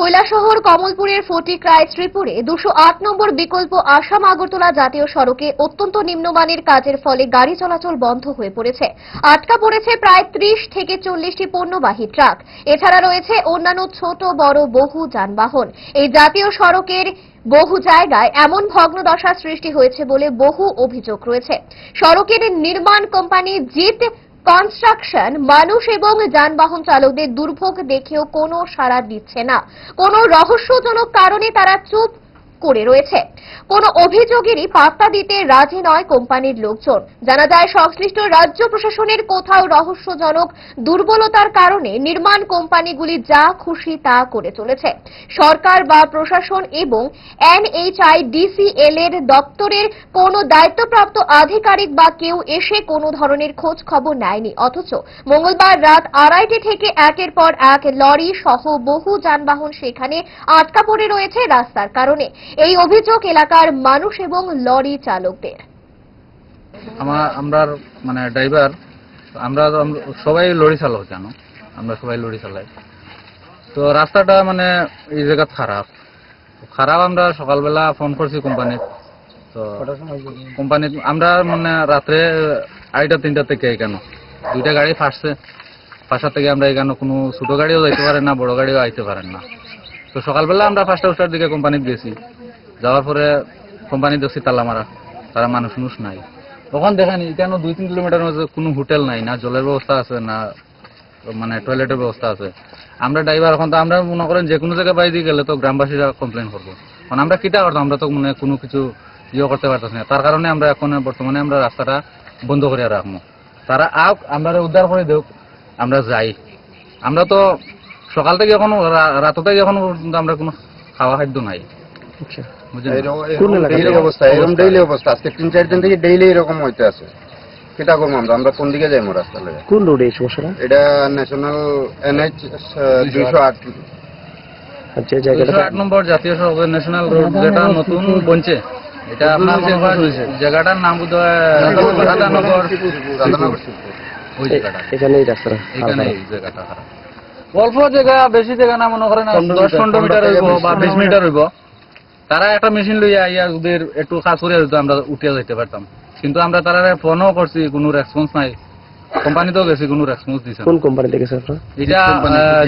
কৈলাসহর কমলপুরের ফটিকরায় শ্রীপুরে দুশো আট নম্বর বিকল্প আসাম আগরতলা জাতীয় সড়কে অত্যন্ত নিম্নমানের কাজের ফলে গাড়ি চলাচল বন্ধ হয়ে পড়েছে। আটকা পড়েছে প্রায় ত্রিশ থেকে চল্লিশটি পণ্যবাহী ট্রাক। এছাড়া রয়েছে অন্যান্য ছোট, বড়, বহু যানবাহন। এই জাতীয় সড়কের বহু জায়গায় এমন ভগ্নদশা সৃষ্টি হয়েছে বলে বহু অভিযোগ রয়েছে। সড়কের নির্মাণ কোম্পানি জিত কনস্ট্রাকশন মানুষ এবং যানবাহন চালকদের দুর্ভোগ দেখেও কোনো সাড়া দিচ্ছে না। কোনো রহস্যজনক কারণে তারা চুপ করে রয়েছে। কোনো অভিযোগেরই পাত্তা দিতে রাজি নয় কোম্পানির লোকজন। জানা যায়, সংশ্লিষ্ট রাজ্য প্রশাসনের কোথাও রহস্যজনক দুর্বলতার কারণে নির্মাণ কোম্পানিগুলি যা খুশি তা করে চলেছে। সরকার বা প্রশাসন এবং এনএইচআই ডিসিএল এর দপ্তরের কোনো দায়িত্বপ্রাপ্ত আধিকারিক বা কেউ এসে কোনো ধরনের খোঁজ খবর নেয়নি। অথচ মঙ্গলবার রাত আড়াইটে থেকে একের পর এক লরি সহ বহু যানবাহন সেখানে আটকা পড়ে রয়েছে রাস্তার কারণে। এই অভিযোগ এলাকার মানুষ এবং লরি চালকদের। আমার আমরা মানে ড্রাইভার আমরা সবাই লরি চালক জানো আমরা সবাই লরি চালাই। তো রাস্তাটা মানে এই জায়গা খারাপ। খারাপ আমরা সকালবেলা ফোন করছি কোম্পানিত তো কোম্পানি আমরা মানে রাত্রে আড়াইটা তিনটা থেকে এখানে। দুইটা গাড়ি ফাঁসছে। ফাঁসার থেকে আমরা এখানে কোনো ছোটো গাড়িও যাইতে পারেন না বড় গাড়িও আইতে পারেন না। তো সকালবেলা আমরা পাঁচটা উষ্টার দিকে কোম্পানিত গেছি। যাওয়ার পরে কোম্পানি দেখছি তালা মারা। তারা মানুষ মানুষ নাই। তখন দেখেন, কেন দুই, তিন কিলোমিটার মধ্যে কোনো হোটেল নাই, না জলের ব্যবস্থা আছে, না মানে টয়লেটের ব্যবস্থা আছে। আমরা ড্রাইভার, এখন তো আমরা মনে করেন যে কোনো জায়গায় বাইরে গেলে তো গ্রামবাসীরা কমপ্লেন করব। কারণ আমরা কিটা করতাম, আমরা তো মানে কোনো কিছু ইয়ে করতে পারতাম না। তার কারণে আমরা এখন বর্তমানে আমরা রাস্তাটা বন্ধ করে রাখব। তারা আপ আমরা উদ্ধার করে দেব আমরা যাই। আমরা তো সকাল থেকে এখন রাত থেকে এখন আমরা কোনো খাওয়া খাদ্য নাই। অবস্থা এরকম ডেইলি অবস্থা। আজকে তিন চার দিন থেকে ডেইলি এরকম হইতে আছে। কেটা করব আমরা? আমরা কোন দিকে যাইবো রাস্তা লেগে? কোন রোডে এই সমস্যাটা এটা ন্যাশনাল এনএইচ দুইশো আট। আর জায়গাটা আট নম্বর জাতীয় সড়ক ন্যাশনাল রোড যেটা নতুন বনছে। এটা আপনার মনে করেন জায়গাটার নাম রাধানগর। রাধানগর। জায়গাটা। অল্প জায়গা বেশি জায়গা না মনে করেন দশ পনেরো মিটার হইব বা বিশ মিটার হইব। তারা একটা মেশিন লইয়া আইয়া ওদের একটু কাজ করে হয়তো আমরা উঠিয়া যাইতে পারতাম। কিন্তু আমরা তারা ফোনও করছি কোনো রেসপন্স নাই। কোম্পানিতেও গেছি কোনো রেসপন্স দিছে কোন কোম্পানি থেকে স্যার আপনারা? এটা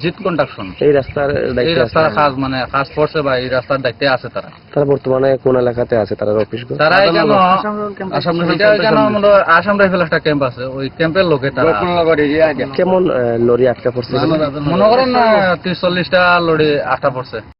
জিত- কন্ডাকশন এই রাস্তার এই রাস্তার কাজ মানে কাজ করছে বা এই রাস্তার দায়িত্বে আছে তারা। তারা বর্তমানে কোন এলাকাতে আছে? তার অফিস তারা এখানে এখানে মনে আসাম রাইফেল একটা ক্যাম্প আছে ওই ক্যাম্পের লোকে তারা। কেমন লরি আটকা পড়ছে? মনে করেন ত্রিশ চল্লিশটা লড়ে আটটা পড়ছে।